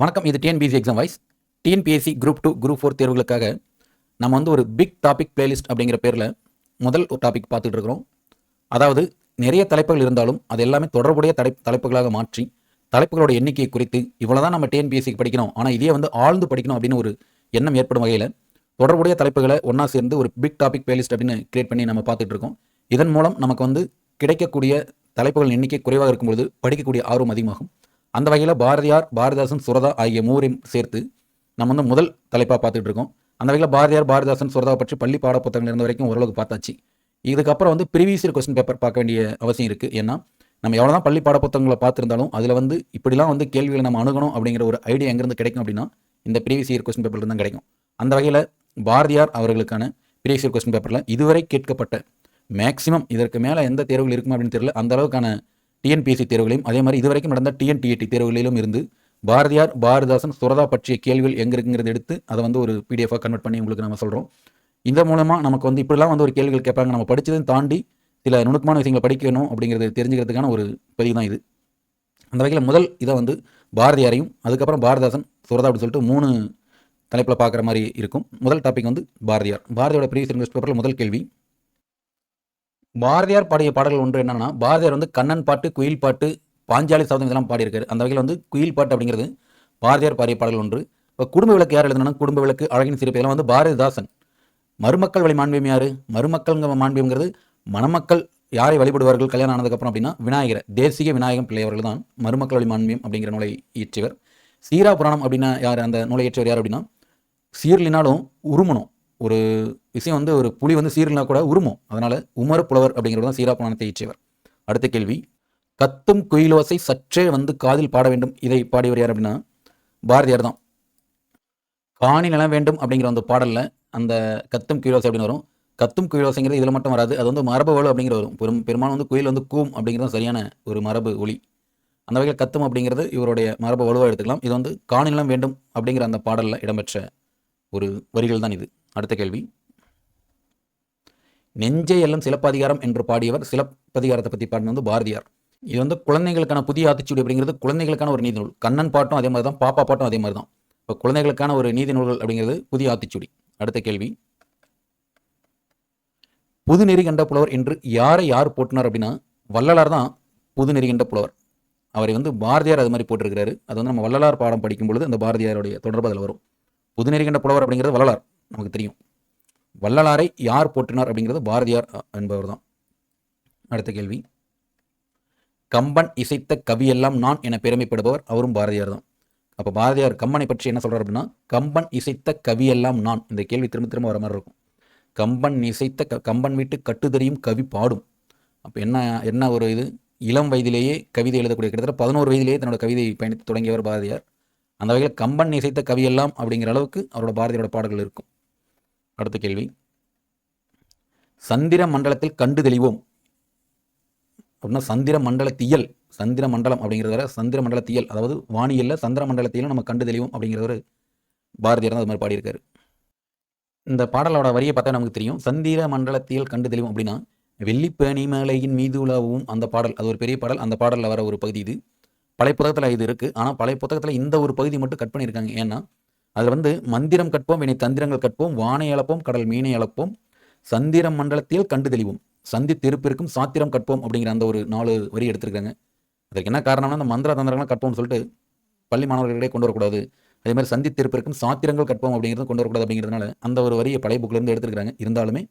வணக்கம் இது TNPSC exam wise TNPSC group two group four தேர்வுகளுக்காக நம்ம வந்து ஒரு பிக் டாபிக் பிளேலிஸ்ட் அப்படிங்கிற பேரில் முதல் ஒரு டாபிக் பார்த்துட்டு இருக்கிறோம். அதாவது நிறைய தலைப்புகள் இருந்தாலும் அது எல்லாமே தொடர்புடைய தலை தலைப்புகளாக மாற்றி தலைப்புகளோட எண்ணிக்கையை குறித்து இவ்வளோ தான் நம்ம டிஎன்பிஎஸ்சிக்கு படிக்கணும். ஆனால் இதே வந்து ஆழ்ந்து படிக்கணும் அப்படின்னு ஒரு எண்ணம் ஏற்படும் வகையில் தொடர்புடைய தலைப்புகளை ஒன்றா சேர்ந்து ஒரு பிக் டாபிக் பிளேலிஸ்ட் அப்படின்னு கிரியேட் பண்ணி நம்ம பார்த்துட்டு இருக்கோம். இதன் மூலம் நமக்கு வந்து கிடைக்கக்கூடிய தலைப்புகள் எண்ணிக்கை குறைவாக இருக்கும்பொழுது படிக்கக்கூடிய ஆர்வம் அதிகமாகும். அந்த வகையில் பாரதியார் பாரதிதாசன் சுரதா ஆகிய மூவரையும் சேர்த்து நம்ம வந்து முதல் தலைப்பாக பார்த்துட்டு இருக்கோம். அந்த வகையில் பாரதியார் பாரதிதாசன் சுரதா பற்றி பள்ளி பாட புத்தகங்கள் இருந்த வரைக்கும் ஓரளவுக்கு பார்த்தாச்சு. இதுக்கப்புறம் வந்து ப்ரீவியஸ் இயர் கொஸ்டின் பேப்பர் பார்க்க வேண்டிய அவசியம் இருக்குது ஏன்னா நம்ம எவ்வளோ தான் பள்ளி பாட புத்தகங்களை பார்த்துருந்தாலும் அதில் வந்து இப்படிலாம் வந்து கேள்விகளை நம்ம அணுகணும் அப்படிங்கிற ஒரு ஐடியா எங்கேருந்து கிடைக்கும் அப்படின்னா இந்த ப்ரீவியஸ் இயர் கொஸ்டின் பேப்பர்ல தான் கிடைக்கும். அந்த வகையில் பாரதியார் அவர்களுக்கான ப்ரீவியஸ் இயர் கொஸ்டின் பேப்பரில் இதுவரை கேட்கப்பட்ட மேக்ஸிமம் இதற்கு மேலே எந்த தேர்வுகள் இருக்குமா அப்படின்னு தெரியல. அந்த அளவுக்கான டிஎன்பிஎஸ்சி தேர்வுகளையும் அதே மாதிரி இதுவரைக்கும் நடந்த டிஎன்டிஏடி தேர்வுகளிலும் இருந்து பாரதியார் பாரதிதாசன் சுரதா பற்றிய கேள்விகள் எங்கே இருக்குங்கிறத எடுத்து அதை வந்து ஒரு பிடிஎஃபாக கன்வெர்ட் பண்ணி உங்களுக்கு நம்ம சொல்கிறோம் இந்த மூலமாக நமக்கு வந்து இப்படிலாம் வந்து ஒரு கேள்விகள் கேட்பாங்க. நம்ம படித்ததையும் தாண்டி சில நுணுக்கமான விஷயங்களை படிக்கணும் அப்படிங்கிறது தெரிஞ்சுக்கிறதுக்கான ஒரு பதிவு தான் இது. அந்த வகையில் முதல் இதை வந்து பாரதியாரையும் அதுக்கப்புறம் பாரதிதாசன் சுரதா அப்படின்னு சொல்லிட்டு மூணு தலைப்பில் பார்க்குற மாதிரி இருக்கும். முதல் டாபிக் வந்து பாரதியார். பாரதியோட ப்ரீவியஸ் பேப்பரில் முதல் கேள்வி பாரதியார் பாடிய பாடல்கள் ஒன்று என்னன்னா பாரதியார் வந்து கண்ணன் பாட்டு குயில் பாட்டு பாஞ்சாலி சபதம் இதெல்லாம் பாடியிருக்காரு. அந்த வகையில் வந்து குயில் பாட்டு அப்படிங்கிறது பாரதியார் பாடிய பாடல்கள் ஒன்று. இப்போ குடும்ப விளக்கு யார் எழுதுனா குடும்ப விளக்கு அழகின் சிறப்பு. இதெல்லாம் வந்து பாரதிதாசன். மருமக்கள் வழி மாண்பியம் யார்? மருமக்கள்ங்க மாண்பியம்ங்கிறது மணமக்கள் யாரை வழிபடுவார்கள்? கல்யாணம் ஆனதுக்கப்புறம் அப்படின்னா விநாயகர். தேசிய விநாயகம் பிள்ளையவர்கள் தான் மருமக்கள் வழி மாண்பியம் அப்படிங்கிற நூலை இயற்றியவர். சீரா புராணம் அப்படின்னா யார்? அந்த நூலை இயற்றியவர் யார் அப்படின்னா சீர்லினாலும் உருமணம் ஒரு விஷயம் வந்து ஒரு புலி வந்து சீர்லினா கூட உருமும் அதனால உமர் புலவர் அப்படிங்கிறது தான் சீரா புராணத்தை அடுத்த கேள்வி. கத்தும் குயிலோசை சற்றே வந்து காதில் பாட வேண்டும். இதை பாடியவர் யார் அப்படின்னா பாரதியார் தான். காணி நிலம் வேண்டும் அப்படிங்கிற அந்த பாடலில் அந்த கத்தும் குயிலோசை அப்படின்னு வரும். கத்தும் குயிலோசைங்கிறது இதில் மட்டும் வராது. அது வந்து மரபு வலு அப்படிங்கிற வரும். பெரும் பெரும்பாலும் வந்து குயில் வந்து கூம் அப்படிங்கிறது தான் சரியான ஒரு மரபு ஒளி அந்த வகையில் கத்தும் அப்படிங்கிறது இவருடைய மரபு வலுவாக எடுத்துக்கலாம். இது வந்து காணி நிலம் வேண்டும் அப்படிங்கிற அந்த பாடலில் இடம்பெற்ற ஒரு வரிகள் தான் இது. அடுத்த கேள்வி. நெஞ்சை எல்லாம் சிலப்பதிகாரம் என்று பாடியவர் சிலப்பதிகாரத்தை பற்றி பாடினது வந்து பாரதியார். இது வந்து குழந்தைகளுக்கான புதிய ஆத்திச்சூடி அப்படிங்கிறது குழந்தைகளுக்கான ஒரு நீதி நூல் கண்ணன் பாட்டும் அதே மாதிரி தான் பாப்பா பாட்டும் அதே மாதிரி தான் இப்போ குழந்தைகளுக்கான ஒரு நீதி நூல்கள் அப்படிங்கிறது புதிய ஆத்திச்சூடி அடுத்த கேள்வி. புதுநெறி கண்ட புலவர் என்று யாரை யார் போட்டினார் அப்படின்னா வள்ளலார் தான் புதுநெறி கண்ட புலவர். அவரை வந்து பாரதியார் அது மாதிரி போட்டிருக்கிறாரு. அது வந்து நம்ம வள்ளலார் பாடம் படிக்கும் பொழுது அந்த பாரதியாருடைய தொடர்பு அதில் வரும். புதுநெறி கண்ட புலவர் அப்படிங்கிறது வள்ளலார். நமக்கு தெரியும். வள்ளலாரை யார் போற்றினார் அப்படிங்கிறது பாரதியார் என்பவர் தான். அடுத்த கேள்வி. கம்பன் இசைத்த கவியெல்லாம் நான் என பெருமைப்படுபவர் அவரும் பாரதியார் தான். அப்போ பாரதியார் கம்பனை பற்றி என்ன சொல்கிறார் அப்படின்னா கம்பன் இசைத்த கவியெல்லாம் நான். இந்த கேள்வி திரும்ப திரும்ப வர மாதிரி இருக்கும். கம்பன் இசைத்த க கம்பன் வீட்டு கட்டுதறியும் கவி பாடும். அப்போ என்ன என்ன ஒரு இது? இளம் வயதிலேயே கவிதை எழுதக்கூடிய கிட்டத்தட்ட பதினோரு வயதிலேயே தன்னோட கவிதை பயணித்து தொடங்கியவர் பாரதியார். அந்த வகையில் கம்பன் இசைத்த கவியெல்லாம் அப்படிங்கிற அளவுக்கு அவரோட பாரதியோட பாடல்கள் இருக்கும். அடுத்த கேள்வி. சந்திர மண்டலத்தில் கண்டு தெளிவோம். அப்படின்னா சந்திர மண்டலத்தியல் சந்திர மண்டலம் அப்படிங்கிறத சந்திர சந்திர மண்டலத்தியல் அதாவது வானியலில் சந்திர மண்டலத்தியல் நம்ம கண்டு தெளிவோம் அப்படிங்கிறவர் பாரதியார் தான் அது மாதிரி பாடியிருக்காரு. இந்த பாடலோட வரியை பார்த்தா நமக்கு தெரியும். சந்திர மண்டலத்தியல் கண்டு தெளிவோம் அப்படின்னா வெள்ளிப்பேணி மேலையின் மீது உலாவும் அந்த பாடல் அது ஒரு பெரிய பாடல். அந்த பாடலில் வர ஒரு பகுதி இது. பழைய புத்தகத்தில் இது இருக்குது ஆனால் பழைய புத்தகத்தில் இந்த ஒரு பகுதி மட்டும் கட் பண்ணியிருக்காங்க. ஏன்னா அதில் வந்து மந்திரம் கற்போம் வினை தந்திரங்கள் கற்போம் வானை அளப்போம் கடல் மீனை அளப்போம் சந்திர மண்டலத்தில் கண்டு தெளிவோம். சந்தி திருப்பிற்கும் சாத்திரம் கற்போம் அப்படிங்கிற அந்த ஒரு நாலு வரி எடுத்திருக்காங்க அதுக்கு என்ன காரணம்னா அந்த மந்திர தந்திரங்கள்லாம் கற்போம்னு சொல்லிட்டு பள்ளி மாணவர்களிடையே கொண்டு வரக்கூடாது. அதே மாதிரி சந்தி திருப்பிற்கும் சாத்திரங்கள் கற்போம் அப்படிங்கிறது கொண்டு வரக்கூடாது அப்படிங்கிறதுனால அந்த ஒரு வரியை பழைய bookல இருந்து எடுத்துருக்காங்க இருந்தாலுமே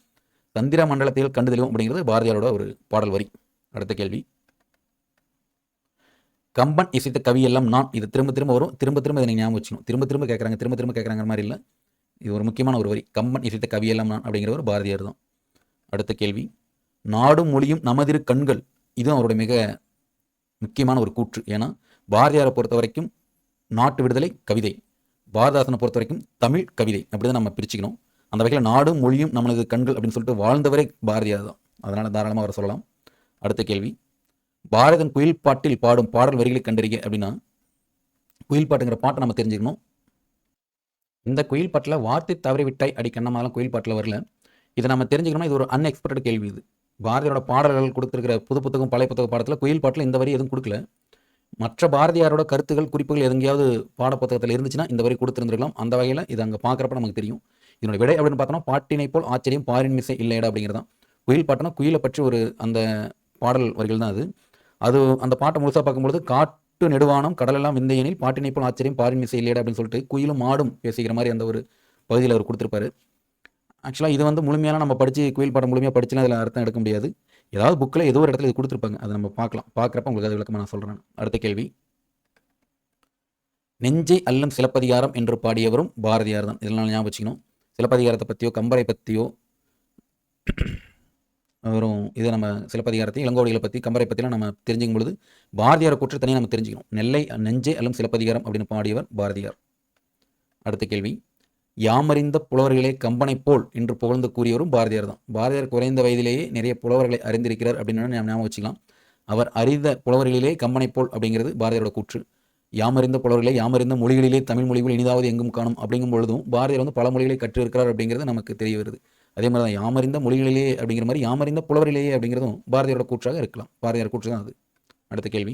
சந்திர மண்டலத்தில் கண்டு தெளிவோம் அப்படிங்கிறது பாரதியாரோட ஒரு பாடல் வரி. அடுத்த கேள்வி. கம்பன் இசைத்த கவியெல்லாம் நான். இது திரும்ப திரும்ப வரும். திரும்ப திரும்ப இதை ஞாபகம் வச்சுக்கணும். திரும்ப திரும்ப கேட்குறாங்க. திரும்ப திரும்ப கேட்குறாங்க மாதிரி இல்லை. இது ஒரு முக்கியமான ஒரு வரி. கம்பன் இசைத்த கவி எல்லாம் அப்படிங்கிற ஒரு பாரதியார் தான். அடுத்த கேள்வி. நாடும் மொழியும் நமதிரு கண்கள். இதுவும் அவருடைய மிக முக்கியமான ஒரு கூற்று. ஏன்னா பாரதியாரை பொறுத்த வரைக்கும் நாட்டு விடுதலை கவிதை. பாரதாசனை பொறுத்த வரைக்கும் தமிழ் கவிதை. அப்படி தான் நம்ம பிரிச்சுக்கணும். அந்த வகையில் நாடும் மொழியும் நம்மளது கண்கள் அப்படின்னு சொல்லிட்டு வாழ்ந்தவரே பாரதியார் தான். அதனால் தாராளமாக வர சொல்லலாம். அடுத்த கேள்வி. பாரதன் குயில் பாட்டில் பாடும் பாடல் வரிகளை கண்டறிய அப்படின்னா குயில் பாட்டுங்கிற பாட்டை நம்ம தெரிஞ்சுக்கணும். இந்த குயில் பாட்டில் வார்த்தை தவறி விட்டாய் அடி குயில் பாட்டில் வரல. இதை நம்ம தெரிஞ்சுக்கணும்னா இது ஒரு அன்எக்ஸ்பெக்டட் கேள்வி இது. பாரதியோட பாடல்கள் கொடுத்துருக்கிற புது புத்தகம் பழைய புத்தக பாடத்தில் குயில் பாட்டில் இந்த வரி எதுவும் கொடுக்கல. மற்ற பாரதியாரோட கருத்துகள் குறிப்புகள் எங்கேயாவது பாடப்புத்தகத்தில் இருந்துச்சுன்னா இந்த வரி கொடுத்துருந்துருக்கலாம். அந்த வகையில் இது அங்கே பார்க்குறப்ப நமக்கு தெரியும். இதனோட விடை அப்படின்னு பார்த்தோம்னா பாட்டினை போல் ஆச்சரியம் பாரின் மிசை இல்லையடா அப்படிங்கிறதான் குயில் பாட்டுனா குயிலை பற்றி ஒரு அந்த பாடல் வரிகள் தான் அது. அது அந்த பாட்டை முழுசாக பார்க்கும்பொழுது காட்டு நெடுவானம் கடலெல்லாம் விந்தையனில் பாட்டினை போல் ஆச்சரியம் பாரின் மிசை இல்லையடா அப்படின்னு சொல்லிட்டு குயிலும் மாடும் பேசிக்கிற மாதிரி அந்த ஒரு பகுதியில் அவர் கொடுத்துருப்பாரு. ஆக்சுவலாக இது வந்து முழுமையான நம்ம படித்து குயில் பாடம் முழுமையாக படிச்சுன்னா அதில் அர்த்தம் எடுக்க முடியாது. ஏதாவது புக்கில் ஏதோ ஒரு இடத்துல இது கொடுத்துருப்பாங்க. அதை நம்ம பார்க்கலாம். பார்க்குறப்ப உங்களுக்கு அது விளக்கமாக நான் சொல்கிறேன் அடுத்த கேள்வி. நெஞ்சை அல்லம் சிலப்பதிகாரம் என்று பாடியவரும் பாரதியார் தான். இதெல்லாம் ஞாபகம் வச்சுக்கணும். சிலப்பதிகாரத்தை பற்றியோ கம்பரை பற்றியோ வரும் இதை நம்ம சிலப்பதிகாரத்தை இளங்கோடிகளை பற்றி கம்பரை பற்றிலாம் நம்ம தெரிஞ்சுக்கும் பொழுது பாரதியார் கூற்று தனியாக நம்ம தெரிஞ்சுக்கணும். நெல்லை நெஞ்சை அல்லும் சிலப்பதிகாரம் அப்படின்னு பாடியவர் பாரதியார். அடுத்த கேள்வி. யாமறிந்த புலவர்களே கம்பனை போல் என்று புகழ்ந்து கூறியவரும் பாரதியார் தான். பாரதியார் குறைந்த வயதிலேயே நிறைய புலவர்களை அறிந்திருக்கிறார் அப்படின்னு ஞாபகம் வச்சுக்கலாம். அவர் அறிந்த புலவர்களிலே கம்பனை போல் அப்படிங்கிறது பாரதியாரோட கூற்று. யாமறிந்த புலவர்களே யாமறிந்த மொழிகளிலே தமிழ் மொழிகள் இனிதாவது எங்கும் காணும் அப்படிங்கும் பொழுதும் பாரதியார் வந்து பல மொழிகளை கற்றிருக்கிறார் அப்படிங்கிறது நமக்கு தெரிய வருது. அதே மாதிரி தான் யாமறிந்த மொழிகளிலேயே அப்படிங்கிற மாதிரி யாமறிந்த புலவரிலேயே அப்படிங்கிறதும் பாரதியாரோட கூற்றாக இருக்கலாம். பாரதியார் கூற்று தான் அது. அடுத்த கேள்வி.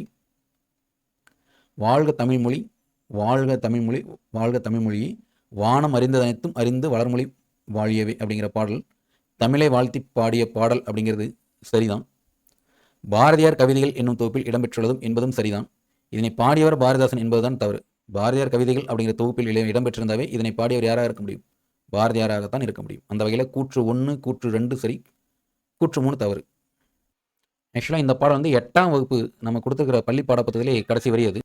வாழ்க தமிழ்மொழி வாழ்க தமிழ்மொழி வாழ்க தமிழ்மொழியை வானம் அறிந்தது அனைத்தும் அறிந்து வளர்மொழி வாழியவே அப்படிங்கிற பாடல். தமிழை வாழ்த்தி பாடிய பாடல் அப்படிங்கிறது சரிதான். பாரதியார் கவிதைகள் என்னும் தொகுப்பில் இடம்பெற்றுள்ளதும் என்பதும் சரிதான். இதனை பாடியவர் பாரதிதாசன் என்பதுதான் தவறு. பாரதியார் கவிதைகள் அப்படிங்கிற தொகுப்பில் இடம்பெற்றிருந்தாவே இதனை பாடியவர் யாராக இருக்க முடியும்? பாரதியாராகத்தான் இருக்க முடியும். அந்த வகையில் கூற்று ஒன்று கூற்று ரெண்டு சரி கூற்று மூணு தவறு. ஆக்சுவலாக இந்த பாடம் வந்து எட்டாம் வகுப்பு நம்ம கொடுத்துருக்கிற பள்ளி பாடப்புத்தகத்திலே கடைசி வரி அது.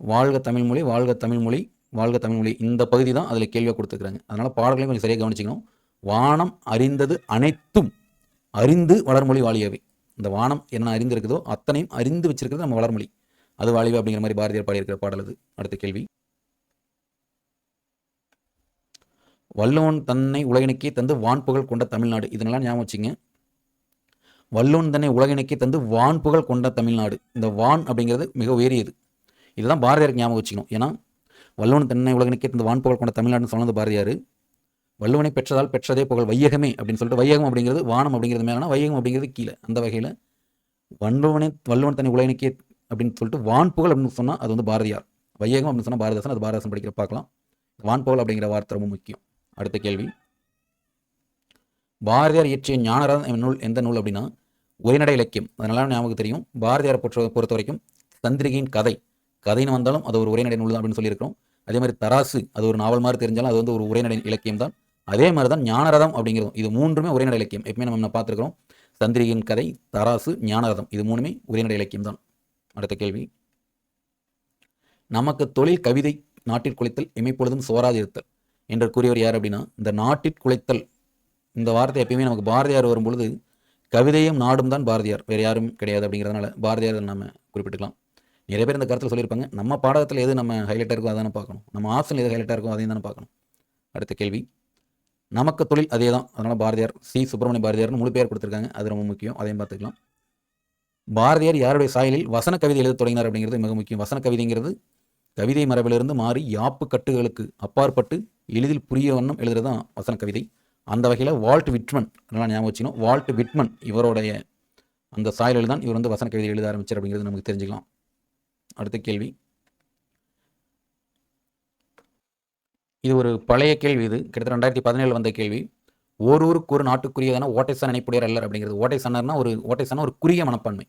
வாழ்க தமிழ்மொழி வாழ்க தமிழ்மொழி வாழ்க தமிழ்மொழி இந்த பகுதி தான் அதில் கேள்வியாக கொடுத்துருக்குறாங்க. அதனால் பாடல்களையும் கொஞ்சம் சரியாக கவனிச்சிக்கணும். வானம் அறிந்தது அனைத்தும் அறிந்து வளர்மொழி வாழியவை. இந்த வானம் என்ன அறிந்திருக்குதோ அத்தனையும் அறிந்து வச்சிருக்கிறது நம்ம வளர்மொழி. அது வாழிவு அப்படிங்கிற மாதிரி பாரதியார் பாடியிருக்கிற பாடல் அது. அடுத்த கேள்வி. வல்லோன் தன்னை உலகினுக்கே தந்து வான்புகழ் கொண்ட தமிழ்நாடு. இதனெல்லாம் ஞாபகம் வச்சுங்க. வல்லோன் தன்னை உலகினுக்கே தந்து வான்புகழ் கொண்ட தமிழ்நாடு. இந்த வான் அப்படிங்கிறது மிக உயரியது. இதுதான் பாரதியாருக்கு ஞாபகம் வச்சுக்கணும். ஏன்னா வல்லவன் தன்னை உலகினுக்கே தந்து வான்புகழ் கொண்ட தமிழ்நாடுன்னு சொன்னது பாரதியார். வள்ளுவனை பெற்றதால் பெற்றதே புகழ். வையகமே அப்படின்னு சொல்லிட்டு வையகம் அப்படிங்கிறது வானம் அப்படிங்கிறது மேலே வையகம் அப்படிங்கிறது கீழே. அந்த வகையில் வள்ளுவனை வல்லுவன் தன்னை உலகினுக்கே அப்படின்னு சொல்லிட்டு வான்புகழ் அப்படின்னு சொன்னால் அது வந்து பாரதியார். வையகம் அப்படின்னு சொன்னால் பாரதாசன் அது பாரதாசன் படிக்கிற பார்க்கலாம். வான்புகழ் அப்படிங்கிற வார்த்தை ரொம்ப முக்கியம். அடுத்த கேள்வி. பாரதியார் இயற்றிய ஞானரதம் நூல் எந்த நூல் அப்படின்னா உரைநடை இலக்கியம். அதனால ஞாபகம் தெரியும். பாரதியார் பொறுத்த பொறுத்த வரைக்கும் சந்திரிகையின் கதை. கதைன்னு வந்தாலும் அது ஒரு உரைநடை நூல் தான் அப்படின்னு சொல்லியிருக்கிறோம். அதே மாதிரி தராசு அது ஒரு நாவல் மாதிரி தெரிஞ்சாலும் அது வந்து ஒரு உரைநடை இலக்கியம் தான். அதே மாதிரி தான் ஞானரதம் அப்படிங்கிறதும். இது மூன்றுமே உரைநடை இலக்கியம். எப்பவுமே நம்ம என்ன பார்த்துருக்கிறோம்? சந்திரிகையின் கதை தராசு ஞானரதம். இது மூணுமே உரைநடை இலக்கியம் தான். அடுத்த கேள்வி. நமக்கு தொழில் கவிதை நாட்டில் குளித்தல் இமைப்பொழுதும் சோராது இருத்தல். என்று கூறியவர் யார் அப்படின்னா இந்த நாட்டிற் குலைத்தல். இந்த வார்த்தை எப்பயுமே நமக்கு பாரதியார் வரும்பொழுது கவிதையும் நாடும் தான் பாரதியார். வேறு யாரும் கிடையாது அப்படிங்கிறதுனால பாரதியார் நம்ம குறிப்பிட்டுக்கலாம். நிறைய பேர் இந்த கருத்தில் சொல்லியிருப்பாங்க நம்ம பாடத்தில் எது நம்ம ஹைலைட்டாக இருக்கோ அதானே பார்க்கணும். நம்ம ஆப்ஷன் எது ஹைலைட்டாக இருக்கோ அதையும் தானே பார்க்கணும். அடுத்த கேள்வி. நமக்கு தொழில் அதே தான். அதனால் பாரதியார் சி. சுப்பிரமணிய பாரதியார்னு முழு பேர் கொடுத்துருக்காங்க. அது ரொம்ப முக்கியம். அதையும் பார்த்துக்கலாம். பாரதியார் யாருடைய சாயலில் வசன கவிதை எழுத தொடங்கினார் அப்படிங்கிறது மிக முக்கியம். வசன கவிதைங்கிறது கவிதை மரபிலிருந்து மாறி யாப்பு கட்டுகளுக்கு அப்பாற்பட்டு எளிதில் புரிய வண்ணம் எழுதுறது தான் வசன கவிதை. அந்த வகையில் வால்ட் விட்மன் நல்லா ஞாபகம் வச்சுக்கணும். வால்ட் விட்மன் இவருடைய அந்த சாயலில் தான் இவர் வந்து வசன கவிதை எழுத ஆரம்பிச்சார் அப்படிங்கிறது நமக்கு தெரிஞ்சுக்கலாம். அடுத்த கேள்வி. இது ஒரு பழைய கேள்வி இது. கிட்டத்தட்ட ரெண்டாயிரத்தி பதினேழு வந்த கேள்வி. ஓர் ஊருக்கு ஒரு நாட்டுக்குரியதான ஓட்டைசான் நினைப்புடையர் அல்லர் அப்படிங்கிறது. ஓட்டைசானர்னா ஒரு ஓட்டைசான ஒரு குறுகிய மனப்பான்மை.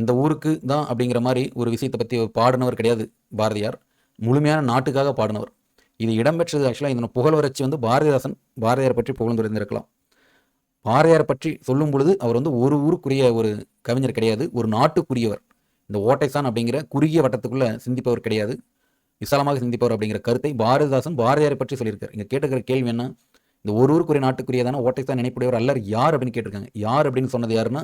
இந்த ஊருக்கு தான் அப்படிங்கிற மாதிரி ஒரு விஷயத்தை பற்றி பாடினவர் கிடையாது பாரதியார். முழுமையான நாட்டுக்காக பாடினவர். இது இடம்பெற்றது ஆக்சுவலாக இந்த புகழ்வரட்சி வந்து பாரதிதாசன் பாரதியார் பற்றி புகழ்ந்துரைந்திருக்கலாம். பாரதியார் பற்றி சொல்லும் பொழுது அவர் வந்து ஒரு ஊருக்குரிய ஒரு கவிஞர் கிடையாது ஒரு நாட்டுக்குரியவர். இந்த ஓட்டைசான் அப்படிங்கிற குறுகிய வட்டத்துக்குள்ளே சிந்திப்பவர் கிடையாது. விசாலமாக சிந்திப்பவர் அப்படிங்கிற கருத்தை பாரதிதாசன் பாரதியாரை பற்றி சொல்லியிருக்கார். இங்கே கேட்டுக்கிற கேள்வி என்ன? இந்த ஒரு ஊருக்குரிய நாட்டுக்குரியதான ஓட்டைசான் நினைப்புடையவர் அல்லர் யார் அப்படின்னு கேட்டிருக்காங்க. யார் அப்படின்னு சொன்னது யாருன்னா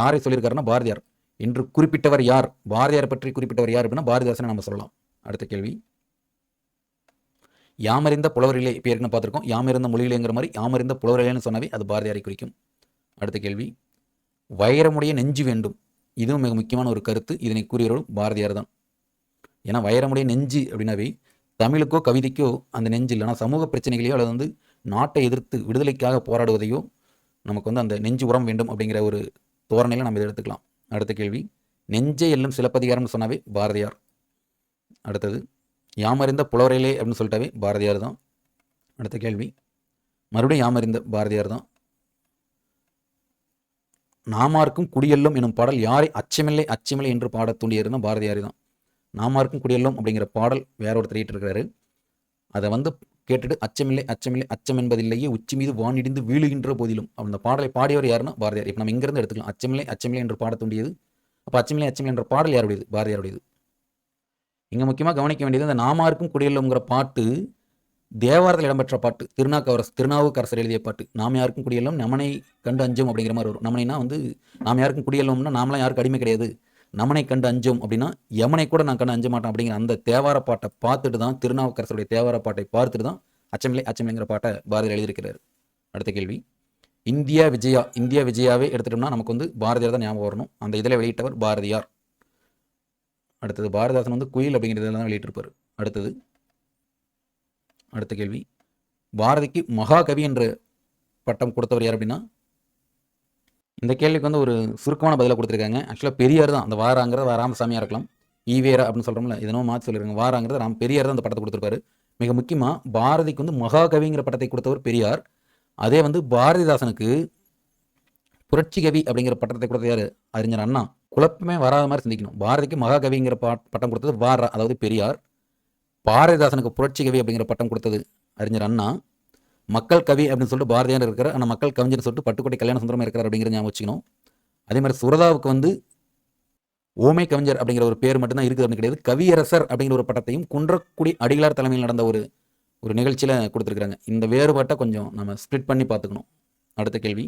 யாரை சொல்லியிருக்காருன்னா பாரதியார். என்று குறிப்பிட்டவர் யார்? பாரதியார் பற்றி குறிப்பிட்டவர் யார் அப்படின்னா பாரதிதாசனை நம்ம சொல்லலாம். அடுத்த கேள்வி. யாமறிந்த புலவரிலே இப்போ ஏற்கனவே பார்த்துருக்கோம். யாமறிந்த மொழியிலேங்கிற மாதிரி யாமறிந்த புலவரிலேன்னு சொன்னாவே அது பாரதியாரை குறிக்கும். அடுத்த கேள்வி. வைரமுடைய நெஞ்சு வேண்டும். இதுவும் மிக முக்கியமான ஒரு கருத்து. இதனை கூறியவரும் பாரதியார் தான். ஏன்னா வைரமுடைய நெஞ்சு அப்படின்னாவே தமிழுக்கோ கவிதைக்கோ அந்த நெஞ்சு இல்லைனா சமூக பிரச்சனைகளையோ அல்லது வந்து நாட்டை எதிர்த்து விடுதலைக்காக போராடுவதையோ நமக்கு வந்து அந்த நெஞ்சு உரம் வேண்டும் அப்படிங்கிற ஒரு தோரணையில் நம்ம இதை எடுத்துக்கலாம். அடுத்த கேள்வி. நெஞ்சை எல்லும் சிலப்பதிகாரம்னு சொன்னாவே பாரதியார். அடுத்தது. யாமறிந்த புலவரையிலே அப்படின்னு சொல்லிட்டாவே பாரதியார் தான். அடுத்த கேள்வி. மறுபடியும் யாமறிந்த பாரதியார் தான். நாமார்க்கும் குடியெல்லும் எனும் பாடல் யாரை அச்சமில்லை அச்சமில்லை என்று பாடத் தூண்டியதுன்னா பாரதியார் தான். நாமார்க்கும் குடியெல்லும் அப்படிங்கிற பாடல் வேற ஒருத்தர் இருக்கிறாரு அதை வந்து கேட்டுட்டு அச்சமில்லை அச்சமில்லை அச்சம் என்பதில்லையே உச்சி மீது வானிடிந்து வீழுகின்ற போதிலும் அந்த பாடலை பாடியவர் யாருன்னா பாரதியார். இப்போ நம்ம இங்கிருந்து எடுத்துக்கலாம். அச்சமில்லை அச்சமில்லை என்று பாட தூண்டியது. அப்போ அச்சமில்லை அச்சமில்லை என்ற பாடல் யாருடையது? பாரதியாருடையது. இங்கே முக்கியமாக கவனிக்க வேண்டியது இந்த நாமாருக்கும் குடியெல்லும்ங்கிற பாட்டு தேவாரத்தில் இடம்பெற்ற பாட்டு திருநாக்கரசு திருநாவுக்கரசர் எழுதிய பாட்டு நாம் யாருக்கும் குடியெல்லும் நமனை கண்டு அஞ்சும் அப்படிங்கிற மாதிரி வரும். நமனைனா வந்து நாம் யாருக்கும் குடியெல்லும்னா நாமளாம் யாருக்கும் அடிமை கிடையாது. நமனை கண்டு அஞ்சும் அப்படின்னா யமனை கூட நான் கண்டு அஞ்ச மாட்டேன் அப்படிங்கிற அந்த தேவார பாட்டை பார்த்துட்டு தான் திருநாவுக்கரசருடைய தேவார பாட்டை பார்த்துட்டு தான் அச்சமில்லை அச்சமில்லைங்கிற பாட்டை பாரதியார் எழுதியிருக்கிறார். அடுத்த கேள்வி. இந்தியா விஜயா இந்தியா விஜயாவே எடுத்துட்டோம்னா நமக்கு வந்து பாரதியார் தான் ஞாபகம் வரணும். அந்த இதில் வெளியிட்டவர் பாரதியார். அடுத்தது பாரதிதாசன் வந்து குயில் அப்படிங்கிறதுல தான் வெளியிட்டிருப்பார். அடுத்தது அடுத்த கேள்வி. பாரதிக்கு மகாகவி என்ற பட்டம் கொடுத்தவர் யார் அப்படின்னா இந்த கேள்விக்கு வந்து ஒரு சுருக்கமான பதிலாக கொடுத்துருக்காங்க. ஆக்சுவலாக பெரியார் தான் அந்த வாராங்கிறது வா ராமசாமியாக இருக்கலாம். ஈவேரா அப்படின்னு சொல்கிறோம்ல இதனோ மாற்றி சொல்லியிருக்காங்க வாராங்கிறது ராம் பெரியார் தான் அந்த பட்டத்தை கொடுத்துருப்பாரு. மிக முக்கியமாக பாரதிக்கு வந்து மகாகவிங்கிற பட்டத்தை கொடுத்தவர் பெரியார். அதே வந்து பாரதிதாசனுக்கு புரட்சி கவி அப்படிங்கிற பட்டத்தை கொடுத்தது யார்? அறிஞர் அண்ணா. குழப்பமே வராத மாதிரி சிந்திக்கணும். பாரதிக்கு மகாகவிங்கிற பட்டம் கொடுத்தது வார அதாவது பெரியார். பாரதிதாசனுக்கு புரட்சி கவி அப்படிங்கிற பட்டம் கொடுத்தது அறிஞர் அண்ணா. மக்கள் கவி அப்படின்னு சொல்லிட்டு பாரதியார் இருக்கிறார். ஆனால் மக்கள் கவிஞர் சொல்லிட்டு பட்டுக்கோட்டை கல்யாண சுந்தரம் இருக்கிறார் அப்படிங்கிற ஞாபகம் வச்சுக்கணும். அதே மாதிரி சுரதாவுக்கு வந்து ஓமை கவிஞர் அப்படிங்கிற ஒரு பேர் மட்டும்தான் இருக்குது அப்படின்னு கிடையாது. கவியரசர் அப்படிங்கிற ஒரு பட்டத்தையும் குன்றக்குடி அடிகளார் தலைமையில் நடந்த ஒரு ஒரு நிகழ்ச்சியில் கொடுத்துருக்குறாங்க. இந்த வேறுபாட்டை கொஞ்சம் நம்ம ஸ்ப்ளிட் பண்ணி பார்த்துக்கணும். அடுத்த கேள்வி.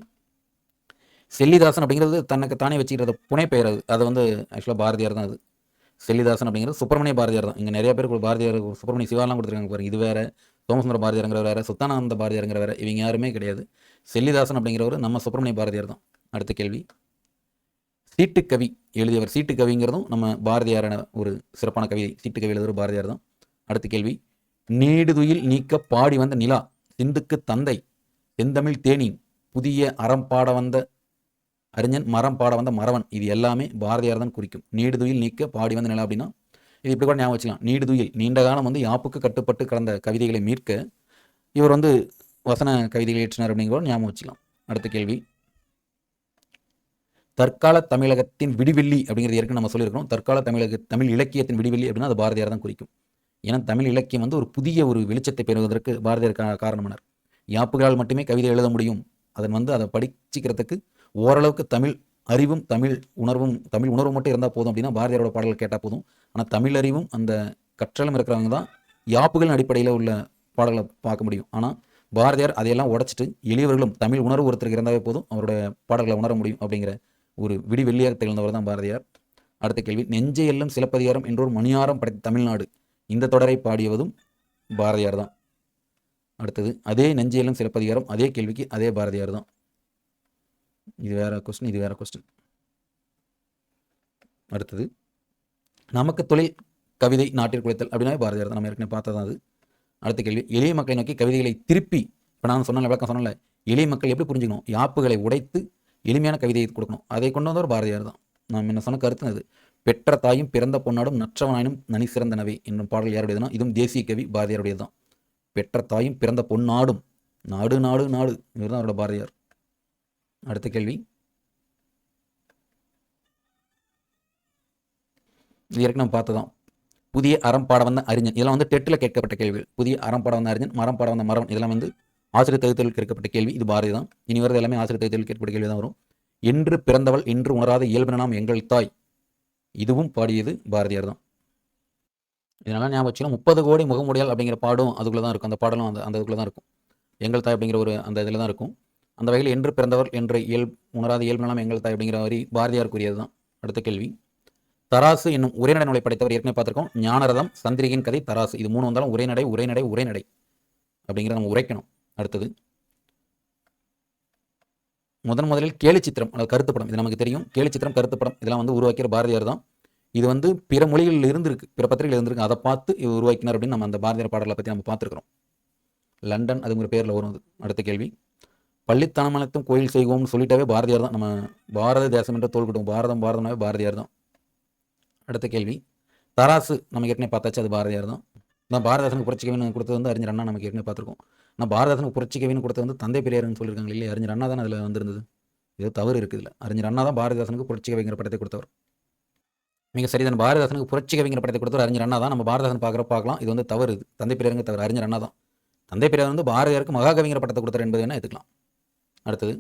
செல்லிதாசன் அப்படிங்கிறது தனக்கு தானே வச்சுக்கிறது புனை பெயர் அது. அது வந்து ஆக்சுவலாக பாரதியார் தான் அது. செல்லிதாசன் அப்படிங்கிறது சுப்பிரமணிய பாரதியார் தான். இங்கே நிறைய பேர் பாரதியார் சுப்பிரமணிய சிவாலாம் கொடுத்துருக்காங்க பாருங்க இது வேறு. சோமசுந்தர பாரதியாருங்கிற வேறு. சுத்தானந்த பாரதியாருங்கிற வேறு. இவங்க யாருமே கிடையாது. செல்லிதாசன் அப்படிங்கிறவர் நம்ம சுப்பிரமணிய பாரதியார் தான். அடுத்த கேள்வி. சீட்டுக்கவி எழுதியவர் சீட்டுக்கவிங்கிறதும் நம்ம பாரதியாரான ஒரு சிறப்பான கவிதை. சீட்டுக்கவி எழுதுகிற பாரதியார் தான். அடுத்த கேள்வி. நீடுதுயில் நீக்க பாடி வந்த நிலா சிந்துக்கு தந்தை செந்தமிழ் தேனி புதிய அறம் பாட வந்த அறிஞன் மரம் பாட வந்த மறவன் இது எல்லாமே பாரதியார் தான் குறிக்கும். நீடுதுயில் நீக்க பாடி வந்த நிலம் அப்படின்னா இது இப்படி கூட ஞாபகம் வச்சுக்கலாம். நீடுதுயில் நீண்ட காலம் வந்து யாப்புக்கு கட்டுப்பட்டு கடந்த கவிதைகளை மீட்க இவர் வந்து வசன கவிதைகள் இயற்றினார் அப்படிங்கிற ஞாபகம் வச்சுக்கலாம். அடுத்த கேள்வி. தற்கால தமிழகத்தின் விடிவெள்ளி அப்படிங்கிறது ஏற்கனவே நம்ம சொல்லியிருக்கோம் தற்கால தமிழக தமிழ் இலக்கியத்தின் விடிவெள்ளி அப்படின்னா அது பாரதியார் தான் குறிக்கும். ஏன்னா தமிழ் இலக்கியம் வந்து ஒரு புதிய ஒரு வெளிச்சத்தை பெறுவதற்கு பாரதியார் காரணமானார். யாப்புகளால் மட்டுமே கவிதை எழுத முடியும். அதன் வந்து அதை படிச்சுக்கிறதுக்கு ஓரளவுக்கு தமிழ் அறிவும் தமிழ் உணர்வும் தமிழ் உணர்வு மட்டும் இருந்தால் போதும் அப்படின்னா பாரதியாரோட பாடல்கள் கேட்டால் போதும். ஆனால் தமிழ் அறிவும் அந்த கற்றலும் இருக்கிறவங்க தான் யாப்புகளின் அடிப்படையில் உள்ள பாடல்களை பார்க்க முடியும். ஆனால் பாரதியார் அதையெல்லாம் உடைச்சிட்டு எளியவர்களும் தமிழ் உணர்வு ஒருத்தருக்கு இருந்தாவே போதும் அவருடைய பாடல்களை உணர முடியும் அப்படிங்கிற ஒரு விடி வெள்ளியாக திகழ்ந்தவர் தான் பாரதியார். அடுத்த கேள்வி நெஞ்சை எல்லும் சிலப்பதிகாரம் என்றொரு மணியாரம் படைத்த தமிழ்நாடு இந்த தொடரை பாடியவதும் பாரதியார் தான். அடுத்தது அதே நெஞ்சை எல்லும் சிலப்பதிகாரம் அதே கேள்விக்கு அதே பாரதியார் தான். இது வேற கொஸ்டின் இது வேற கொஸ்டின் அடுத்தது நமக்கு தொழில் கவிதை நாட்டில் குலைத்தல் அப்படின்னா பாரதியார் தான் நம்ம ஏற்கனவே பார்த்ததான் அது. அடுத்த கேள்வி எளிய மக்களை நோக்கி கவிதைகளை திருப்பி இப்போ நான் சொன்ன விளக்கம் சொன்னல எளிய மக்கள் எப்படி புரிஞ்சுக்கணும்? யாப்புகளை உடைத்து எளிமையான கவிதையை கொடுக்கணும். அதை கொண்டு வந்தவர் பாரதியார் தான். நான் என்ன சொன்ன கருத்து அது. பெற்ற தாயும் பிறந்த பொன்னாடும் நற்றவனாயினும் நனி சிறந்தனவே என்னும் பாடல் யாருடையதுனா இதுவும் தேசிய கவி பாரதியாருடையது தான். பெற்ற தாயும் பிறந்த பொன்னாடும் நாடு நாடு நாடு இவர் தான் அவரோட பாரதியார். அடுத்த கேள்வி. இது ஏற்கனவே பார்த்ததான் புதிய அறம் பாட வந்த அறிஞன். இதெல்லாம் வந்து டெட்டில் கேட்கப்பட்ட கேள்விகள். புதிய அறம் பாட வந்த அறிஞன் மரம் பாட வந்த மரம் இதெல்லாம் வந்து ஆசிரியர் தகுதியில் கேட்கப்பட்ட கேள்வி. இது பாரதி தான். இனி வரது எல்லாமே ஆசிரியர் தகுதியில் கேட்கப்பட்ட கேள்வி தான் வரும். என்று பிறந்தவள் என்று உணராத இயல்பின நாம் எங்கள் தாய். இதுவும் பாடியது பாரதியார் தான். இதனால ஞாபகம் வச்சுக்கலாம் முப்பது கோடி முகமுடியால் அப்படிங்கிற பாடும் அதுக்குள்ளே தான் இருக்கும். அந்த பாடலும் அந்த அந்த இதுக்குள்ளே தான் இருக்கும். எங்கள் தாய் அப்படிங்கிற ஒரு அந்த இதில் தான் இருக்கும். அந்த வகையில் என்று பிறந்தவர் என்ற இயல் உணராத இயல்பெல்லாம் எங்கள் தாய் அப்படிங்கிற வரி பாரதியாருக்குரியது தான் அடுத்த கேள்வி. தராசு என்னும் உரைநடை நூலை படைத்தவர் ஏற்கனவே பார்த்துருக்கோம். ஞானரதம் சந்திரிகையின் கதை தராசு. இது மூணு வந்தாலும் உரைநடை உரைநடை உரைநடை அப்படிங்கிறத நம்ம உரைக்கணும். அடுத்தது. முதன் முதலில் கேலிச்சித்திரம் அதாவது கருத்துப்படம் இது நமக்கு தெரியும். கேலிச்சித்திரம் கருத்துப்படம் இதெல்லாம் வந்து உருவாக்கிற பாரதியார் தான். இது வந்து பிற மொழிகளில் இருந்திருக்கு பிற பத்திரிகைகள் இருந்திருக்கு. அதை பார்த்து இவர் உருவாக்கினார் அப்படின்னு நம்ம அந்த பாரதியார் பாடலை பற்றி நம்ம பார்த்துருக்குறோம். லண்டன் அதுங்கிற பேரில் வரும் அது. அடுத்த கேள்வி. பள்ளித்தனமனத்தும் கோயில் செய்வோம்னு சொல்லிட்டாவே பாரதியார் தான். நம்ம பாரத தேசம் என்ற தோல் கொடுக்கும் பாரதம் பாரதம்னாவே பாரதியார் தான். அடுத்த கேள்வி. தராசு நமக்கு ஏற்கனவே பார்த்தாச்சு அது பாரதியார் தான். நான் பாரதாசனுக்கு புரட்சி கவின்னு கொடுத்தது வந்து அறிஞர் அண்ணா நமக்கு ஏற்கனவே பார்த்துருக்கோம். நான் பாரதாசனுக்கு புரட்சிகவின்னு கொடுத்தது வந்து தந்தை பெரியார்னு சொல்லியிருக்காங்க இல்லையா? அறிஞர் அண்ணா தான் அதில் வந்திருந்தது. ஏதோ தவறு இருக்குது இல்லை. அறிஞர் அண்ணா தான் பாரதிதாசனுக்கு புரட்சி கவிங்கிற படத்தை கொடுத்தவர். மிக சரிதான் பாரதிதாசனுக்கு புரட்சி கவிங்கிற படத்தை கொடுத்தவர் அறிஞர் அண்ணா தான். நம்ம பாரதாசன் பார்க்குற பார்க்கலாம். இது வந்து தவறு இது. தந்தை பெரியாருங்க தவறு. அறிஞர் அண்ணா தான். தந்தை பெரியார் வந்து பாரதியாருக்கு மகாகவிங்கிற படத்தை கொடுத்தார் என்பது என்ன எடுத்துக்கலாம் அடுத்தது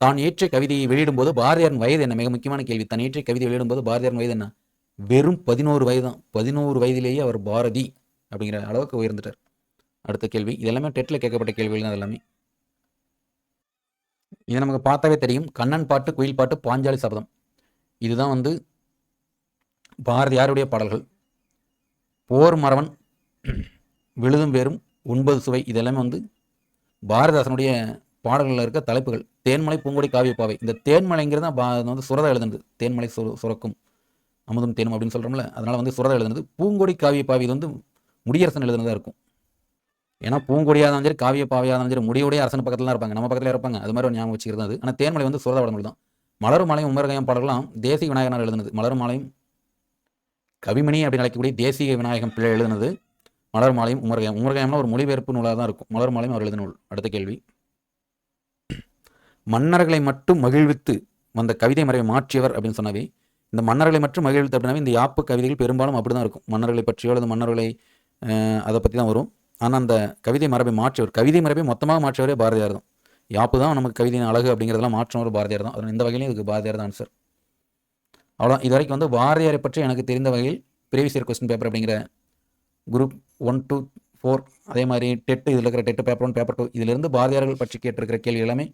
தான் இயற்றிய கவிதையை வெளியிடும்போது பாரதியாரின் வயது என்ன? மிக முக்கியமான கேள்வி. தான் இயற்றிய கவிதை வெளியிடும்போது பாரதியாரின் வயது என்ன? வெறும் பதினோரு வயது தான். பதினோரு வயதிலேயே அவர் பாரதி அப்படிங்கிற அளவுக்கு உயர்ந்துட்டார். அடுத்த கேள்வி. இதெல்லாமே டெட்டில் கேட்கப்பட்ட கேள்விகள் தான் எல்லாமே. இதை நமக்கு பார்த்தாவே தெரியும். கண்ணன் பாட்டு குயில் பாட்டு பாஞ்சாலி சபதம். இதுதான் வந்து பாரதியாருடைய பாடல்கள். போர் மறவன் விழுதும் வேறும் ஒன்பது சுவை. இதெல்லாமே வந்து பாரதிதாசனுடைய பாடல்களில் இருக்க தலைப்புகள். தேன்மலை பூங்கொடி காவியப்பாவை இந்த தேன்மலைங்கிறது தான் பா- வந்து சுரதா எழுதுனது. தேன்மலை சுர சுரக்கும். அமுதம் தேனும் அப்படின்னு சொல்கிறோம்ல அதனால் வந்து சுரதா எழுதுனது. பூங்கொடி காவிய இது வந்து முடியரசன் எழுதுனதாக இருக்கும். ஏன்னா பூங்கொடியாக இருந்தாலும் சரி காவிய பாவையாக இருந்தாலும் சரி முடியுடைய அரசன் பக்கத்தில் தான் இருப்பாங்க. நம்ம பக்கத்தில் இருப்பாங்க. அது மாதிரி ஒரு ஞாபகம் வச்சுக்கிறது அது. ஆனால் தேன்மலை வந்து சுரத வடமொழி தான். மலரும் மலையும் உமரகாயம் பாடலாம் தேசிய விநாயகனால் எழுதுனது. மலரும் மாலையும் கவிமணி அப்படின்னு அழைக்கக்கூடிய தேசிய விநாயகம் பிள்ளை எழுதுனது. மலர் மாலையும் உமரகாயம் உமரகாயம்னா ஒரு மொழிபெயர்ப்பு நூலாக தான் இருக்கும். மலர் மாலையும் அவர் எழுதின நூல். அடுத்த கேள்வி. மன்னர்களை மட்டும் மகிழ்வித்து வந்த கவிதை மறைவை மாற்றியவர் அப்படின்னு சொன்னாவே இந்த மன்னர்களை மட்டும் மகிழ்வித்து அப்படின்னாவே இந்த யாப்பு கவிதைகள் பெரும்பாலும் அப்படி தான் இருக்கும். மன்னர்களை பற்றியோ அல்லது மன்னர்களை அதை பற்றி தான் வரும். ஆனால் அந்த கவிதை மரபை மாற்றியவர் கவிதை மரபை மொத்தமாக மாற்றியவரே பாரதியார் தான். யாப்பு தான் நமக்கு கவிதையின் அழகு அப்படிங்கிறதெல்லாம் மாற்றவர் பாரதியார் தான். அதனால் இந்த வகையிலும் இதுக்கு பாரதியார் தான் ஆன்சர் அவ்வளோ இது வரைக்கும் வந்து பாரதியாரை பற்றி எனக்கு தெரிந்த வகையில் ப்ரீவியஸ் இயர் கொஸ்டின் பேப்பர் அப்படிங்கிற குரூப் ஒன் டூ ஃபோர் அதே மாதிரி டெட்டு இதில் இருக்கிற TET paper one paper two இதிலிருந்து பாரதியார்கள் பற்றி கேட்டிருக்கிற கேள்வி எல்லாமே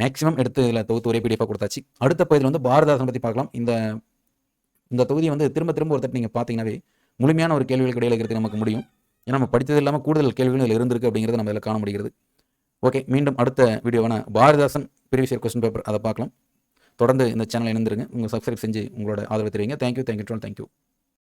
மேக்ஸிமம் எடுத்து இதில் தொகுத்து ஒரே பிடிஎஃபாக கொடுத்தாச்சு. அடுத்த பகுதியில் வந்து பாரதாசன் பற்றி பார்க்கலாம். இந்த இந்த தொகுதியை வந்து திரும்ப திரும்ப ஒருத்தர் நீங்கள் பார்த்தீங்கன்னாவே முழுமையான ஒரு கேள்விகளுக்கு இடையில இருக்கிறது நமக்கு முடியும். ஏன்னா நம்ம படித்தது இல்லாமல் கூடுதல் கேள்விகள் இதில் இருந்திருக்கு அப்படிங்கிறத நம்ம இதில் காண முடிகிறது. ஓகே மீண்டும் அடுத்த வீடியோவான Bharathidasan previous year question paper அதை பார்க்கலாம். தொடர்ந்து இந்த சேனல் இணைந்திருங்க. உங்கள் சப்ஸ்கிரைப் செஞ்சு உங்களோட ஆதரவு தெரிவிங்க. Thank you thank you thank you